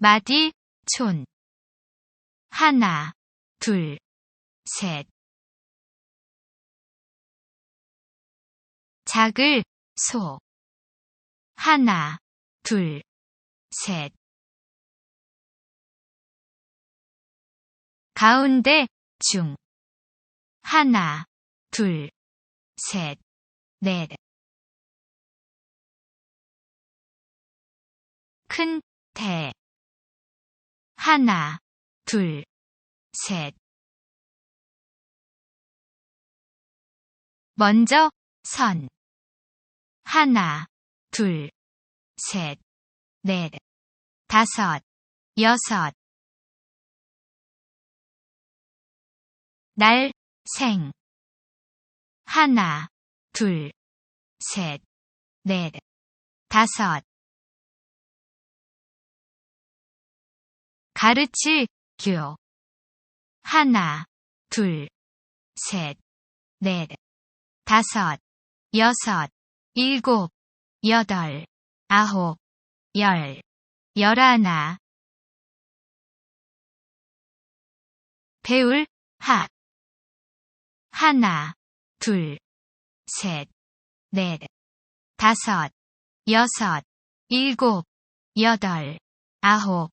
마디, 촌. 하나, 둘, 셋. 작을, 소. 하나, 둘, 셋. 가운데, 중. 하나, 둘, 셋, 넷. 큰, 대. 하나, 둘, 셋. 먼저, 선. 하나, 둘, 셋, 넷, 다섯, 여섯. 날, 생. 하나, 둘, 셋, 넷, 다섯. 가르칠, 교. 하나, 둘, 셋, 넷, 다섯, 여섯, 일곱, 여덟, 아홉, 열, 열하나. 배울, 학. 하나, 둘, 셋, 넷, 다섯, 여섯, 일곱, 여덟, 아홉,